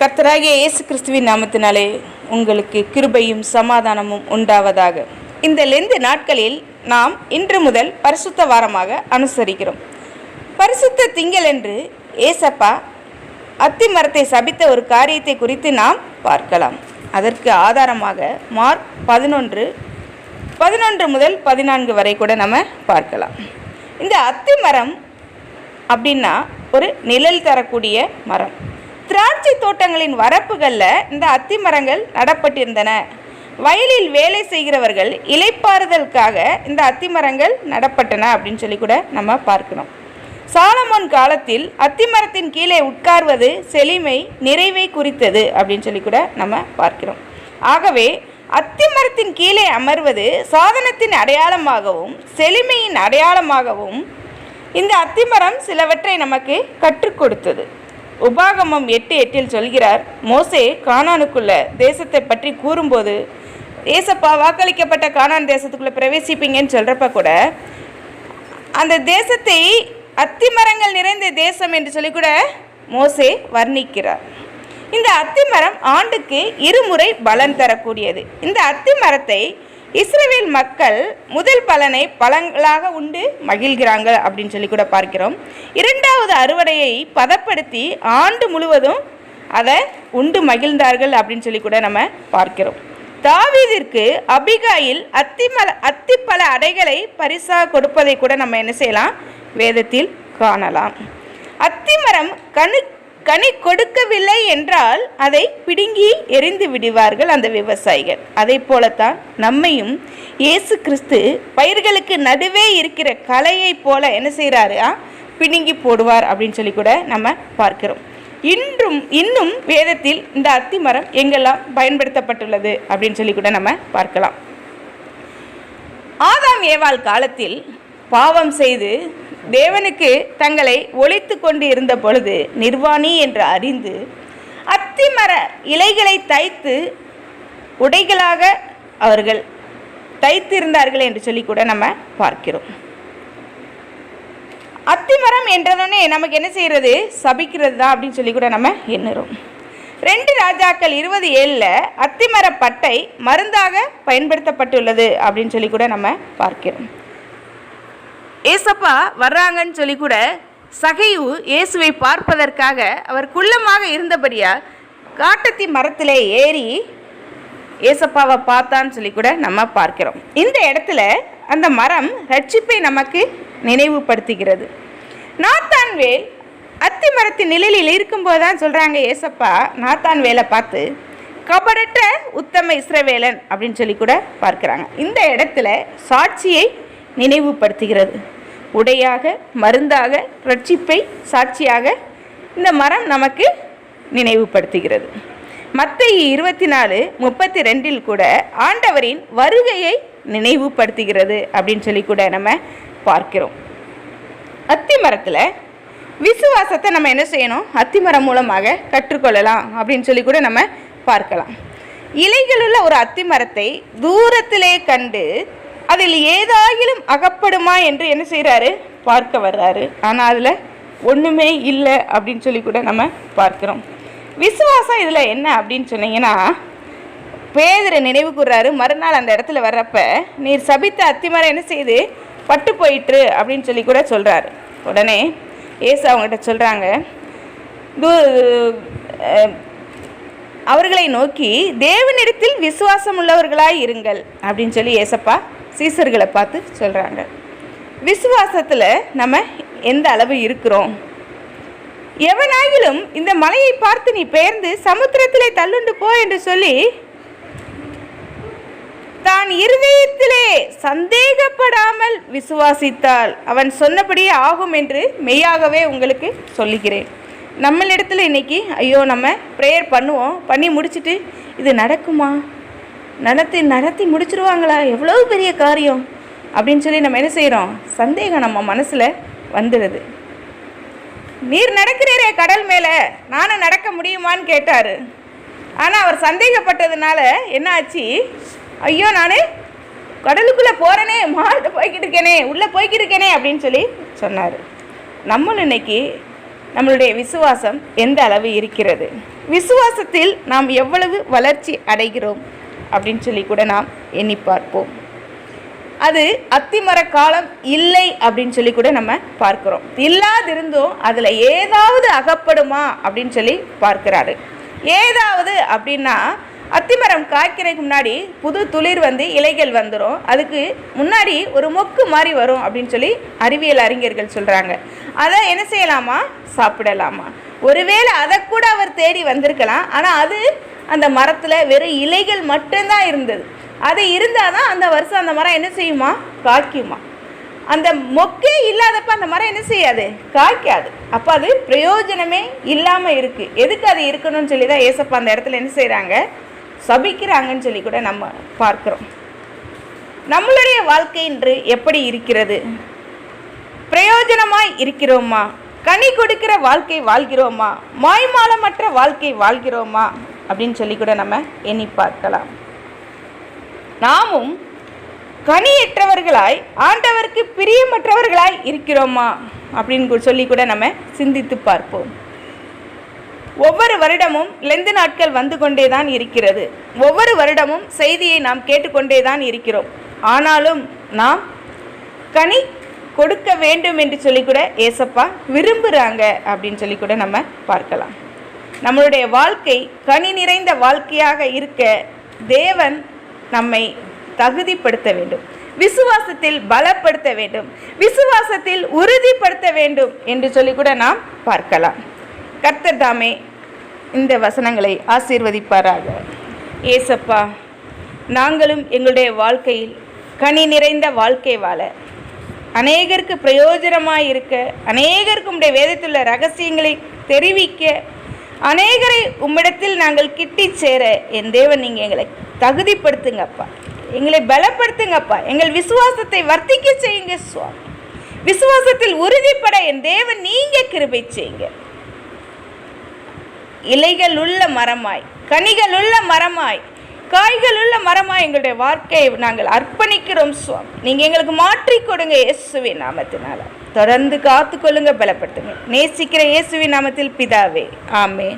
கர்த்தராகிய இயேசு கிறிஸ்துவின் நாமத்தினாலே உங்களுக்கு கிருபையும் சமாதானமும் உண்டாவதாக. இந்த லெந்து நாட்களில் நாம் இன்று முதல் பரிசுத்த வாரமாக அனுசரிக்கிறோம். பரிசுத்த திங்கள் என்று ஏசப்பா அத்தி மரத்தை சபித்த ஒரு காரியத்தை குறித்து நாம் பார்க்கலாம். அதற்கு ஆதாரமாக மார்க் பதினொன்று பதினொன்று முதல் பதினான்கு வரை கூட நம்ம பார்க்கலாம். இந்த அத்தி மரம் அப்படின்னா ஒரு நிழல் தரக்கூடிய மரம். திராட்சை தோட்டங்களின் வரப்புகளில் இந்த அத்தி மரங்கள் நடப்பட்டிருந்தன. வயலில் வேலை செய்கிறவர்கள் இலைப்பாறுதலுக்காக இந்த அத்தி மரங்கள் நடப்பட்டன அப்படின்னு சொல்லி கூட நம்ம பார்க்கணும். சாலமோன் காலத்தில் அத்திமரத்தின் கீழே உட்கார்வது செழிமை நிறைவை குறித்தது அப்படின்னு சொல்லி கூட நம்ம பார்க்கிறோம். ஆகவே அத்திமரத்தின் கீழே அமர்வது சாதனத்தின் அடையாளமாகவும் செழுமையின் அடையாளமாகவும் இந்த அத்திமரம் சிலவற்றை நமக்கு கற்றுக் கொடுத்தது. உபாகமம் எட்டு எட்டில் சொல்கிறார் மோசே கானானுக்குள்ள தேசத்தை பற்றி கூறும்போது ஏசப்பா வாக்களிக்கப்பட்ட கானான் தேசத்துக்குள்ளே பிரவேசிப்பீங்கன்னு சொல்கிறப்ப கூட அந்த தேசத்தை அத்திமரங்கள் நிறைந்த தேசம் என்று சொல்லி கூட மோசே வர்ணிக்கிறார். இந்த அத்திமரம் ஆண்டுக்கு இருமுறை பலன் தரக்கூடியது. இந்த அத்திமரத்தை இஸ்ரேல் மக்கள் முதல் பலனை பழங்களாக உண்டு மகிழ்கிறாங்க அப்படின்னு சொல்லி கூட பார்க்கிறோம். இரண்டாவது அறுவடையை பதப்படுத்தி ஆண்டு முழுவதும் அதை உண்டு மகிழ்ந்தார்கள் அப்படின்னு சொல்லி கூட நம்ம பார்க்கிறோம். தாவீதிற்கு அபிகாயில் அத்திமல பல அடைகளை பரிசாக கொடுப்பதை கூட நம்ம என்ன செய்யலாம்? வேதத்தில் காணலாம். அத்திமரம் கணு கனி கொடுக்கவில்லை என்றால் அதை பிடுங்கி எரிந்து விடுவார்கள் அந்த விவசாயிகள். அதை போலத்தான் நம்மையும் இயேசு கிறிஸ்து பயிர்களுக்கு நடுவே இருக்கிற கலையைப் போல என்ன செய்கிறாரு பிடுங்கி போடுவார் அப்படின்னு சொல்லி கூட நம்ம பார்க்கிறோம். இன்றும் இன்னும் வேதத்தில் இந்த அத்திமரம் எங்கெல்லாம் பயன்படுத்தப்பட்டுள்ளது அப்படின்னு சொல்லி கூட நம்ம பார்க்கலாம். ஆதாம் ஏவாள் காலத்தில் பாவம் செய்து தேவனுக்கு தங்களை ஒழித்து கொண்டு இருந்த பொழுது நிர்வாணி என்று அறிந்து அத்திமர இலைகளை தைத்து உடைகளாக அவர்கள் தைத்திருந்தார்கள் என்று சொல்லி கூட நம்ம பார்க்கிறோம். அத்திமரம் என்றதோடனே நமக்கு என்ன செய்கிறது? சபிக்கிறது தான் அப்படின்னு சொல்லி கூட நம்ம எண்ணுறோம். ரெண்டு ராஜாக்கள் இருபது ஏழில் அத்திமர பட்டை மருந்தாக பயன்படுத்தப்பட்டுள்ளது அப்படின்னு சொல்லி கூட நம்ம பார்க்கிறோம். ஏசப்பா வர்றாங்கன்னு சொல்லி கூட சகையு இயேசுவை பார்ப்பதற்காக அவர் குள்ளமாக இருந்தபடியா காட்டத்தி மரத்திலே ஏறி ஏசப்பாவை பார்த்தான்னு சொல்லி கூட நம்ம பார்க்கிறோம். இந்த இடத்துல அந்த மரம் ரட்சிப்பை நமக்கு நினைவுபடுத்துகிறது. நாத்தான் வேல் அத்தி மரத்தின் நிழலில் இருக்கும்போது தான் சொல்கிறாங்க ஏசப்பா நாத்தான் வேலை பார்த்து கபடற்ற உத்தம இஸ்ரவேலன் அப்படின்னு சொல்லி கூட பார்க்குறாங்க. இந்த இடத்துல சாட்சியை நினைவுபடுத்துகிறது. உடையாக மருந்தாக ரட்சிப்பை சாட்சியாக இந்த மரம் நமக்கு நினைவுபடுத்துகிறது. மத்திய இருபத்தி நாலு முப்பத்தி ரெண்டில் கூட ஆண்டவரின் வருகையை நினைவுபடுத்துகிறது அப்படின்னு சொல்லி கூட நம்ம பார்க்கிறோம். அத்தி மரத்தில் விசுவாசத்தை நம்ம என்ன செய்யணும்? அத்திமரம் மூலமாக கற்றுக்கொள்ளலாம் அப்படின்னு சொல்லி கூட நம்ம பார்க்கலாம். இலைகளுள்ள ஒரு அத்திமரத்தை தூரத்திலே கண்டு அதில் ஏதாயிலும் அகப்படுமா என்று என்ன செய்கிறாரு பார்க்க வர்றாரு. ஆனால் அதில் ஒன்றுமே இல்லை அப்படின்னு சொல்லி கூட நம்ம பார்க்குறோம். விசுவாசம் இதில் என்ன அப்படின்னு சொன்னீங்கன்னா பேதரை நினைவு கூர்றாரு. மறுநாள் அந்த இடத்துல வர்றப்ப நீர் சபித்த அத்திமரம் என்ன செய்யுது பட்டு போயிட்டு அப்படின்னு சொல்லி கூட சொல்கிறாரு உடனே ஏசு அவங்ககிட்ட சொல்கிறாங்க அவர்களை நோக்கி தேவனிடத்தில் விசுவாசம் உள்ளவர்களாய் இருங்கள் அப்படின்னு சொல்லி ஏசப்பா சீசர்களை பார்த்து சொல்கிறாங்க விசுவாசத்தில் நம்ம எந்த அளவு இருக்கிறோம்? எவனாயிலும் இந்த மலையை பார்த்து நீ பெயர்ந்து சமுத்திரத்திலே தள்ளுண்டு போ என்று சொல்லி தான் இருதயத்திலே சந்தேகப்படாமல் விசுவாசித்தால் அவன் சொன்னபடியே ஆகும் என்று மெய்யாகவே உங்களுக்கு சொல்லுகிறேன். நம்மளிடத்துல இன்னைக்கு ஐயோ நம்ம ப்ரேயர் பண்ணுவோம் பண்ணி முடிச்சுட்டு இது நடக்குமா? நடத்தி நடத்தி முடிச்சிருவாங்களா? எவ்வளோ பெரிய காரியம்? அப்படின்னு சொல்லி நம்ம என்ன செய்கிறோம் சந்தேகம் நம்ம மனசில் வந்துடுது நீர் நடக்கிறீரே கடல் மேலே. நானும் நடக்க முடியுமான்னு கேட்டார். ஆனால் அவர் சந்தேகப்பட்டதுனால என்ன ஆச்சு? ஐயோ நான் கடலுக்குள்ளே போகிறேனே மாட்டு போய்கிட்டு இருக்கேனே உள்ளே போய்கிட்டு இருக்கேனே அப்படின்னு சொல்லி சொன்னார். நம்மளும் இன்னைக்கு நம்மளுடைய விசுவாசம் எந்த அளவு இருக்கிறது? விசுவாசத்தில் நாம் எவ்வளவு வளர்ச்சி அடைகிறோம்? அப்படின்னு சொல்லி கூட நாம் எண்ணி பார்ப்போம். அது அத்திமர காலம் இல்லை அப்படின்னு சொல்லி கூட நம்ம பார்க்குறோம். இல்லாதிருந்தும் அதில் ஏதாவது அகப்படுமா அப்படின்னு சொல்லி பார்க்கிறாரு. ஏதாவது அப்படின்னா அத்திமரம் காய்க்கிறதுக்கு முன்னாடி புது துளிர் வந்து இலைகள் வந்துடும் அதுக்கு முன்னாடி ஒரு மொக்கு மாதிரி வரும் அப்படின்னு சொல்லி அறிவியல் அறிஞர்கள் சொல்கிறாங்க அதை என்ன செய்யலாமா? சாப்பிடலாமா? ஒருவேளை அதை கூட அவர் தேடி வந்திருக்கலாம். ஆனால் அது அந்த மரத்தில் வெறும் இலைகள் மட்டும்தான் இருந்தது. அது இருந்தால் தான் அந்த வருஷம் அந்த மரம் என்ன செய்யுமா? காய்க்குமா. அந்த மொக்கே இல்லாதப்ப அந்த மரம் என்ன செய்யாது? காய்க்காது. அப்போ அது பிரயோஜனமே இல்லாமல் இருக்குது எதுக்கு அது இருக்கணும்னு சொல்லி தான் ஏசப்பா அந்த இடத்துல என்ன செய்கிறாங்க சபிக்கிறாங்கன்னு சொல்லி கூட நம்ம பார்க்குறோம். நம்மளுடைய வாழ்க்கை இன்று எப்படி இருக்கிறது? பிரயோஜனமாய் இருக்கிறோமா? கனி கொடுக்கிற வாழ்க்கை வாழ்கிறோமா? மாய்மாலமற்ற வாழ்க்கை வாழ்கிறோமா? அப்படின்னு சொல்லி கூட நம்ம எண்ணி பார்க்கலாம். நாமும் கனியற்றவர்களாய் ஆண்டவருக்கு பிரியமற்றவர்களாய் இருக்கிறோமா? அப்படின்னு சொல்லி கூட நம்ம சிந்தித்து பார்ப்போம். ஒவ்வொரு வருடமும் லெந்து நாட்கள் வந்து கொண்டே தான் இருக்கிறது. ஒவ்வொரு வருடமும் செய்தியை நாம் கேட்டுக்கொண்டே தான் இருக்கிறோம். ஆனாலும் நாம் கனி கொடுக்க வேண்டும் என்று சொல்லி கூட ஏசப்பா விரும்புகிறாங்க அப்படின்னு சொல்லி கூட நம்ம பார்க்கலாம். நம்மளுடைய வாழ்க்கை கனி நிறைந்த வாழ்க்கையாக இருக்க தேவன் நம்மை தகுதிப்படுத்த வேண்டும். விசுவாசத்தில் பலப்படுத்த வேண்டும். விசுவாசத்தில் உறுதிப்படுத்த வேண்டும் என்று சொல்லி கூட நாம் பார்க்கலாம். கர்த்தர் தாமே இந்த வசனங்களை ஆசீர்வதிப்பாராக. ஏசப்பா நாங்களும் எங்களுடைய வாழ்க்கையில் கனி நிறைந்த வாழ்க்கை வாழ அநேகருக்கு பிரயோஜனமாக இருக்க அநேகருக்கு உடைய வேதத்தில் உள்ள ரகசியங்களை தெரிவிக்க அநேகரை உம்மிடத்தில் நாங்கள் கிட்டி சேர என் தேவன் நீங்கள் எங்களை தகுதிப்படுத்துங்கப்பா. எங்களை பலப்படுத்துங்கப்பா. எங்கள் விசுவாசத்தை வர்த்திக்க செய்யுங்க சுவாமி. விசுவாசத்தில் உறுதிப்பட என் தேவன் நீங்கள் கிருபை செய்யுங்க. இலைகள் உள்ள மரமாய் கனிகள் உள்ள மரமாய் காய்கள் உள்ள மரமாக எங்களுடைய வாழ்க்கையை நாங்கள் அர்ப்பணிக்கிறோம் சுவாமி. நீங்கள் எங்களுக்கு மாற்றி கொடுங்க இயேசுவின் நாமத்தினால. தொடர்ந்து காத்துக்கொள்ளுங்க பலப்படுத்துங்க. நேசிக்கிற இயேசுவின் நாமத்தில் பிதாவே. ஆமே